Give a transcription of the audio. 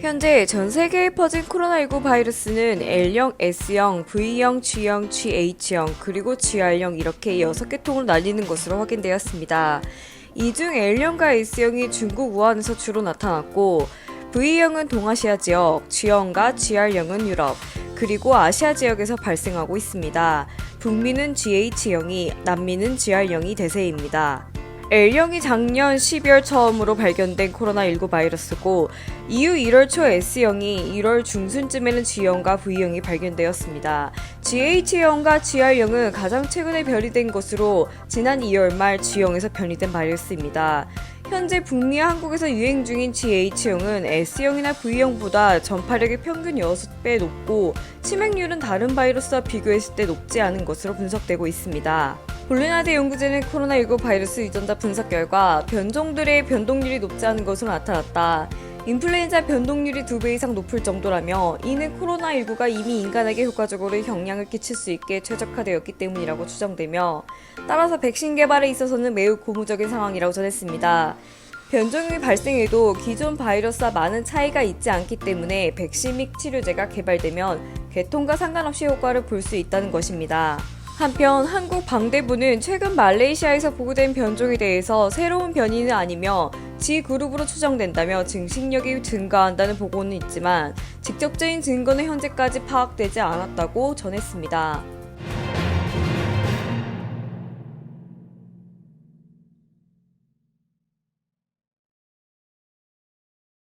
현재 전 세계에 퍼진 코로나19 바이러스는 L형, S형, V형, G형, GH형, 그리고 GR형 이렇게 6개 통으로 나뉘는 것으로 확인되었습니다. 이 중 L형과 S형이 중국 우한에서 주로 나타났고 V형은 동아시아 지역, G형과 GR형은 유럽, 그리고 아시아 지역에서 발생하고 있습니다. 북미는 GH형이, 남미는 GR형이 대세입니다. L형이 작년 12월 처음으로 발견된 코로나19 바이러스고 이후 1월 초 S형이 1월 중순쯤에는 G형과 V형이 발견되었습니다. GH형과 GR형은 가장 최근에 변이된 것으로 지난 2월 말 G형에서 변이된 바이러스입니다. 현재 북미와 한국에서 유행 중인 GH형은 S형이나 V형보다 전파력이 평균 6배 높고 치명률은 다른 바이러스와 비교했을 때 높지 않은 것으로 분석되고 있습니다. 볼리나드 연구진의 코로나19 바이러스 유전자 분석 결과 변종들의 변동률이 높지 않은 것으로 나타났다. 인플루엔자 변동률이 2배 이상 높을 정도라며 이는 코로나19가 이미 인간에게 효과적으로 영향을 끼칠 수 있게 최적화되었기 때문이라고 추정되며 따라서 백신 개발에 있어서는 매우 고무적인 상황이라고 전했습니다. 변종이 발생해도 기존 바이러스와 많은 차이가 있지 않기 때문에 백신 및 치료제가 개발되면 개통과 상관없이 효과를 볼 수 있다는 것입니다. 한편 한국 방대부는 최근 말레이시아에서 보고된 변종에 대해서 새로운 변이는 아니며 G그룹으로 추정된다며 증식력이 증가한다는 보고는 있지만 직접적인 증거는 현재까지 파악되지 않았다고 전했습니다.